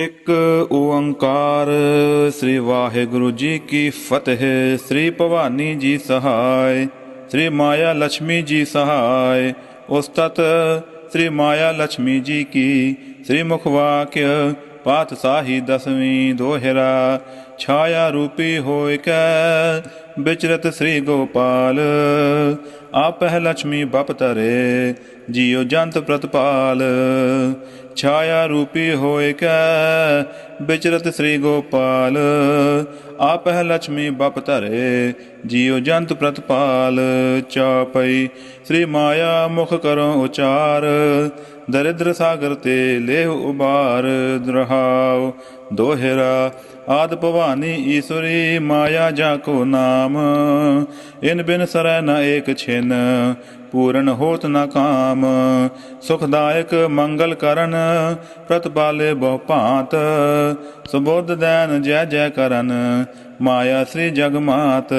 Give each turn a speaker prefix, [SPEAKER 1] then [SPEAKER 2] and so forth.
[SPEAKER 1] ਇੱਕ ਓੰਕਾਰ, ਸ੍ਰੀ ਵਾਹਿਗੁਰੂ ਜੀ ਕੀ ਫਤਿਹ, ਸ੍ਰੀ ਭਵਾਨੀ ਜੀ ਸਹਾਇ, ਸ੍ਰੀ ਮਾਇਆ ਲక్ష్ਮੀ ਜੀ ਸਹਾਇ, ਉਸਤਤ ਸ੍ਰੀ ਮਾਇਆ ਲక్ష్ਮੀ ਜੀ ਕੀ, ਸ੍ਰੀ ਮੁਖ ਵਾਕਿਆ ਪਾਤ ਸਾਹੀ ਦਸਵੀਂ ਦੋਹਰਾ, ਛਾਇਆ ਰੂਪੀ ਹੋਇ ਕੈ, ਵਿਚਰਤ ਸ੍ਰੀ ਗੋਪਾਲ। ਆਪਹਿ ਲక్ష్ਮੀ ਬਪ ਤਰੇ ਜਿਉ ਜੰਤ ਪ੍ਰਤਪਾਲ। ਛਾਇਆ ਰੂਪੀ ਹੋਏ ਕੈ ਵਿਚਰਤ ਸ੍ਰੀ ਗੋਪਾਲ। ਆਪਹਿ ਲక్ష్ਮੀ ਬਪ ਤਰੇ ਜਿਉ ਜੰਤ ਪ੍ਰਤਪਾਲ। ਚਾਪਈ ਸ੍ਰੀ ਮਾਇਆ ਮੁਖ ਕਰੋ ਉਚਾਰ ਦਰਿਦ੍ਰ ਸਾਗਰ ਤੇ ਲੇਹ ਉਬਾਰ ਦਰਹਾਉ ਦੋਹਿਰਾ, ਆਦ ਭਵਾਨੀ ਈਸ਼ਵਰੀ ਮਾਇਆ ਜਾ ਕੋ ਨਾਮ? ਇਨ ਬਿਨ ਸਰੈ ਨ ਏਕ ਛਿਨ, ਪੂਰਨ ਹੋਤ ਨ ਕਾਮ? ਸੁਖਦਾਇਕ ਮੰਗਲ ਕਰਨ, ਪ੍ਰਤਪਾਲੇ ਬਹੁ ਭਾਂਤ? ਸੁਬੋਧ ਦੈਨ ਜੈ ਜੈ ਕਰਨ, ਮਾਇਆ ਸ੍ਰੀ ਜਗਮਾਤ?